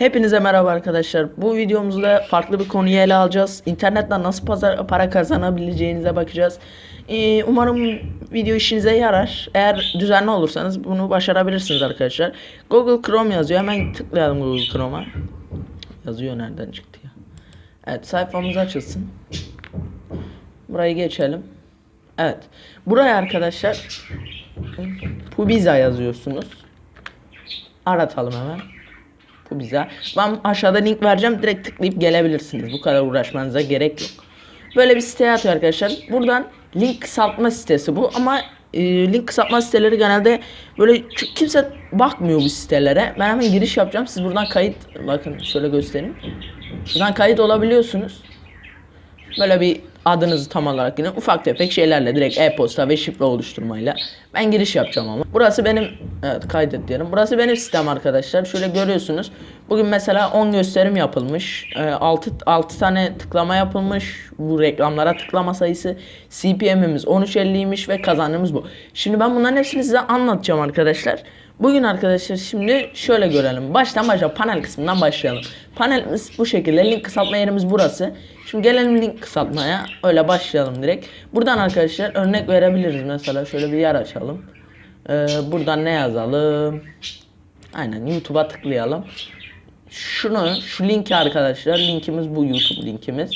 Hepinize merhaba arkadaşlar. Bu videomuzda farklı bir konuyu ele alacağız. İnternetten nasıl pazar, para kazanabileceğinize bakacağız. Ee, umarım video işinize yarar. Eğer düzenli olursanız bunu başarabilirsiniz arkadaşlar. Google Chrome yazıyor. Hemen tıklayalım Google Chrome'a. Yazıyor nereden çıktı ya. Evet sayfamız açılsın. Burayı geçelim. Evet. Buraya arkadaşlar Pubiza yazıyorsunuz. Aratalım hemen. Pubiza. Ben aşağıda link vereceğim. Direkt tıklayıp gelebilirsiniz. Bu kadar uğraşmanıza gerek yok. Böyle bir siteye atıyor arkadaşlar. Buradan link kısaltma sitesi bu ama e, link kısaltma siteleri genelde böyle kimse bakmıyor bu sitelere. Ben hemen giriş yapacağım. Siz buradan kayıt bakın şöyle göstereyim. Buradan kayıt olabiliyorsunuz. Böyle bir adınızı tam olarak yine ufak tefek şeylerle direkt e-posta ve şifre oluşturmayla ben giriş yapacağım ama. Burası benim evet kaydet diyelim. Burası benim sistem arkadaşlar. Şöyle görüyorsunuz. Bugün mesela 10 gösterim yapılmış. 6 6 tane tıklama yapılmış. Bu reklamlara tıklama sayısı CPM'imiz 13.50'ymiş ve kazandığımız bu. Şimdi ben bunların hepsini size anlatacağım arkadaşlar. Bugün arkadaşlar şimdi şöyle görelim. Baştan başa panel kısmından başlayalım. Panelimiz bu şekilde. Link kısaltma yerimiz burası. Şimdi gelelim link kısaltmaya. Öyle başlayalım direkt. Buradan arkadaşlar örnek verebiliriz. Mesela şöyle bir yer açalım. Ee, buradan ne yazalım? Aynen YouTube'a tıklayalım. Şunu, şu linki arkadaşlar. Linkimiz bu YouTube linkimiz.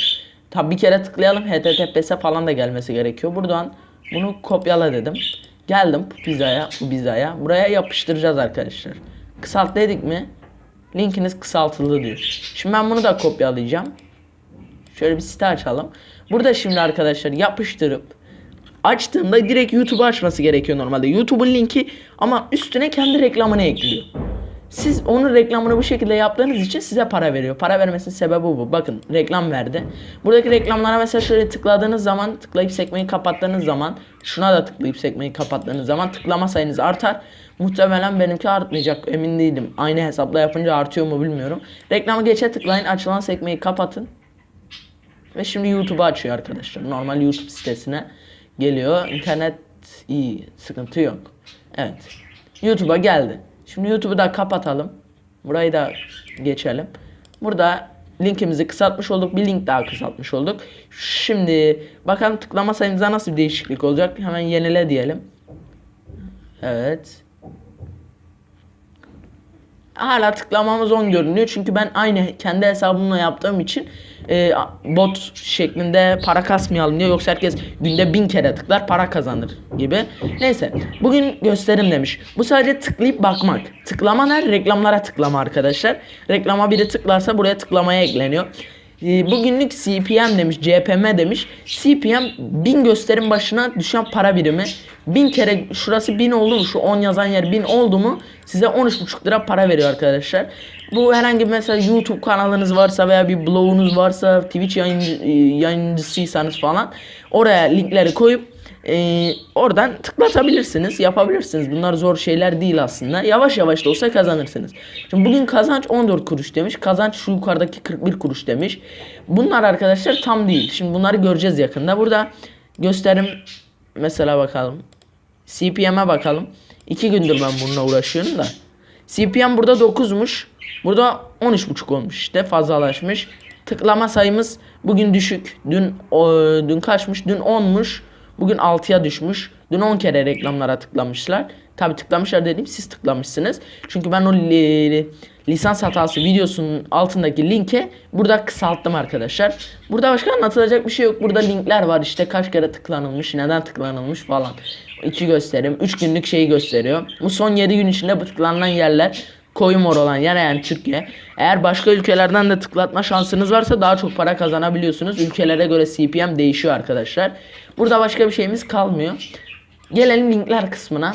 Tabi bir kere tıklayalım. HTTPS falan da gelmesi gerekiyor. Buradan bunu kopyala dedim. Geldim bu pizzaya, bu pizzaya. Buraya yapıştıracağız arkadaşlar. Kısalt dedik mi? Linkiniz kısaltıldı diyor. Şimdi ben bunu da kopyalayacağım. Şöyle bir site açalım. Burada şimdi arkadaşlar yapıştırıp açtığımda direkt YouTube'u açması gerekiyor normalde. YouTube'un linki ama üstüne kendi reklamını ekliyor. Siz onun reklamını bu şekilde yaptığınız için size para veriyor. Para vermesinin sebebi bu. Bakın reklam verdi. Buradaki reklamlara mesela şöyle tıkladığınız zaman tıklayıp sekmeyi kapattığınız zaman şuna da tıklayıp sekmeyi kapattığınız zaman tıklama sayınız artar. Muhtemelen benimki artmayacak emin değilim. Aynı hesapla yapınca artıyor mu bilmiyorum. Reklamı geçe tıklayın açılan sekmeyi kapatın. Ve şimdi YouTube'u açıyor arkadaşlar. Normal YouTube sitesine geliyor. İnternet iyi. Sıkıntı yok. Evet. YouTube'a geldi. Şimdi YouTube'u da kapatalım. Burayı da geçelim. Burada linkimizi kısaltmış olduk. Bir link daha kısaltmış olduk. Şimdi bakalım tıklama sayımıza nasıl bir değişiklik olacak. Hemen yenile diyelim. Evet. Hala tıklamamız 10 görünüyor. Çünkü ben aynı kendi hesabımla yaptığım için e, bot şeklinde para kasmayalım diyor. Yoksa herkes günde bin kere tıklar para kazanır gibi. Neyse. Bugün gösterim demiş. Bu sadece tıklayıp bakmak. Tıklama ne? Reklamlara tıklama arkadaşlar. Reklama biri tıklarsa buraya tıklamaya ekleniyor. E, bugünlük CPM demiş, CPM demiş. CPM 1000 gösterim başına düşen para birimi. 1000 kere şurası 1000 oldu mu? Şu 10 yazan yer 1000 oldu mu? Size 13,5 lira para veriyor arkadaşlar. Bu herhangi mesela YouTube kanalınız varsa veya bir blogunuz varsa Twitch yayıncı, e, yayıncısıysanız falan oraya linkleri koyup e, oradan tıklatabilirsiniz, yapabilirsiniz. Bunlar zor şeyler değil aslında. Yavaş yavaş da olsa kazanırsınız. Şimdi bugün kazanç 14 kuruş demiş. Kazanç şu yukarıdaki 41 kuruş demiş. Bunlar arkadaşlar tam değil. Şimdi bunları göreceğiz yakında. Burada gösterim mesela bakalım. CPM'e bakalım. 2 gündür ben bununla uğraşıyorum da. CPM burada 9'muş. Burada 13.5 olmuş işte fazlalaşmış. Tıklama sayımız bugün düşük. Dün o, dün kaçmış? Dün 10'muş. Bugün 6'ya düşmüş. Dün 10 kere reklamlara tıklamışlar. Tabi tıklamışlar dediğim siz tıklamışsınız. Çünkü ben o li- lisans hatası videosunun altındaki linke burada kısalttım arkadaşlar. Burada başka anlatılacak bir şey yok. Burada linkler var işte kaç kere tıklanılmış, neden tıklanılmış falan. İki gösterim, 3 günlük şeyi gösteriyor. Bu son 7 gün içinde tıklanılan yerler koyu mor olan yer yani Türkiye. Eğer başka ülkelerden de tıklatma şansınız varsa daha çok para kazanabiliyorsunuz. Ülkelere göre CPM değişiyor arkadaşlar. Burada başka bir şeyimiz kalmıyor. Gelelim linkler kısmına.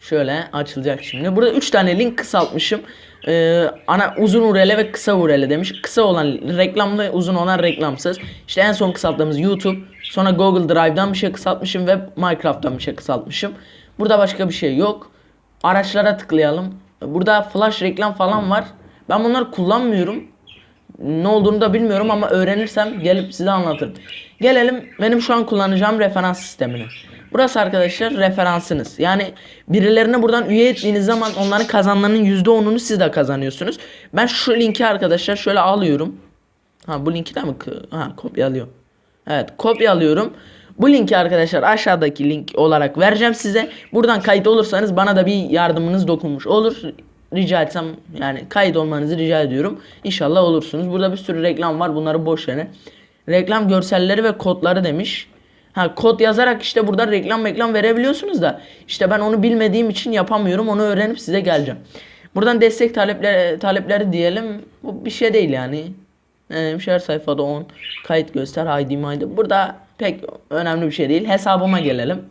Şöyle açılacak şimdi. Burada 3 tane link kısaltmışım. Ee, ana uzun URL ve kısa URL demiş. Kısa olan reklamlı, uzun olan reklamsız. İşte en son kısalttığımız YouTube. Sonra Google Drive'dan bir şey kısaltmışım ve Minecraft'tan bir şey kısaltmışım. Burada başka bir şey yok. Araçlara tıklayalım. Burada flash reklam falan var. Ben bunları kullanmıyorum. Ne olduğunu da bilmiyorum ama öğrenirsem gelip size anlatırım. Gelelim benim şu an kullanacağım referans sistemine. Burası arkadaşlar referansınız. Yani birilerine buradan üye ettiğiniz zaman onların kazanlarının %10'unu siz de kazanıyorsunuz. Ben şu linki arkadaşlar şöyle alıyorum. Ha bu linki de mi? Ha kopyalıyorum. Evet kopyalıyorum. Bu linki arkadaşlar aşağıdaki link olarak vereceğim size. Buradan kayıt olursanız bana da bir yardımınız dokunmuş olur. Rica etsem yani kayıt olmanızı rica ediyorum. İnşallah olursunuz. Burada bir sürü reklam var. Bunları boş verin. Reklam görselleri ve kodları demiş. Ha kod yazarak işte burada reklam reklam verebiliyorsunuz da işte ben onu bilmediğim için yapamıyorum. Onu öğrenip size geleceğim. Buradan destek talepleri, talepleri diyelim. Bu bir şey değil yani. Ee, her sayfada 10 kayıt göster ID ID. Burada pek önemli bir şey değil. Hesabıma gelelim.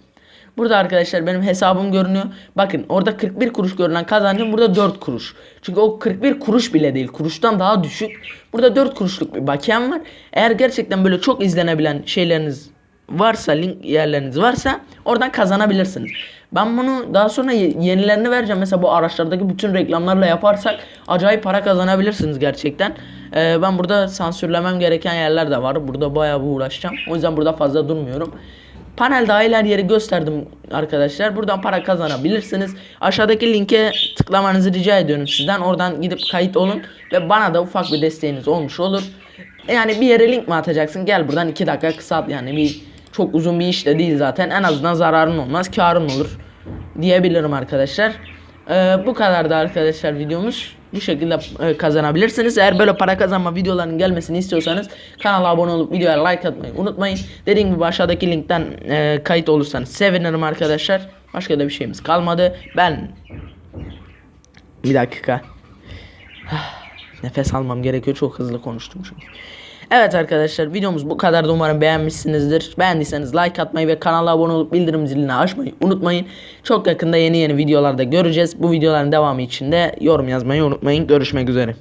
Burada arkadaşlar benim hesabım görünüyor. Bakın orada 41 kuruş görünen kazancım burada 4 kuruş. Çünkü o 41 kuruş bile değil. Kuruştan daha düşük. Burada 4 kuruşluk bir bakiyem var. Eğer gerçekten böyle çok izlenebilen şeyleriniz varsa, link yerleriniz varsa oradan kazanabilirsiniz. Ben bunu daha sonra ye- yenilerini vereceğim. Mesela bu araçlardaki bütün reklamlarla yaparsak acayip para kazanabilirsiniz gerçekten. Ee, ben burada sansürlemem gereken yerler de var. Burada bayağı bir uğraşacağım. O yüzden burada fazla durmuyorum. Panel dahil her yeri gösterdim arkadaşlar. Buradan para kazanabilirsiniz. Aşağıdaki linke tıklamanızı rica ediyorum sizden. Oradan gidip kayıt olun ve bana da ufak bir desteğiniz olmuş olur. Yani bir yere link mi atacaksın? Gel buradan 2 dakika kısalt yani bir çok uzun bir iş de değil zaten. En azından zararın olmaz, karın olur diyebilirim arkadaşlar. Ee, bu kadardı arkadaşlar videomuz. Bu şekilde e, kazanabilirsiniz. Eğer böyle para kazanma videolarının gelmesini istiyorsanız kanala abone olup videoya like atmayı unutmayın. Dediğim gibi aşağıdaki linkten e, kayıt olursanız sevinirim arkadaşlar. Başka da bir şeyimiz kalmadı. Ben bir dakika. Nefes almam gerekiyor. Çok hızlı konuştum çünkü. Evet arkadaşlar videomuz bu kadar da umarım beğenmişsinizdir. Beğendiyseniz like atmayı ve kanala abone olup bildirim zilini açmayı unutmayın. Çok yakında yeni yeni videolarda göreceğiz. Bu videoların devamı için de yorum yazmayı unutmayın. Görüşmek üzere.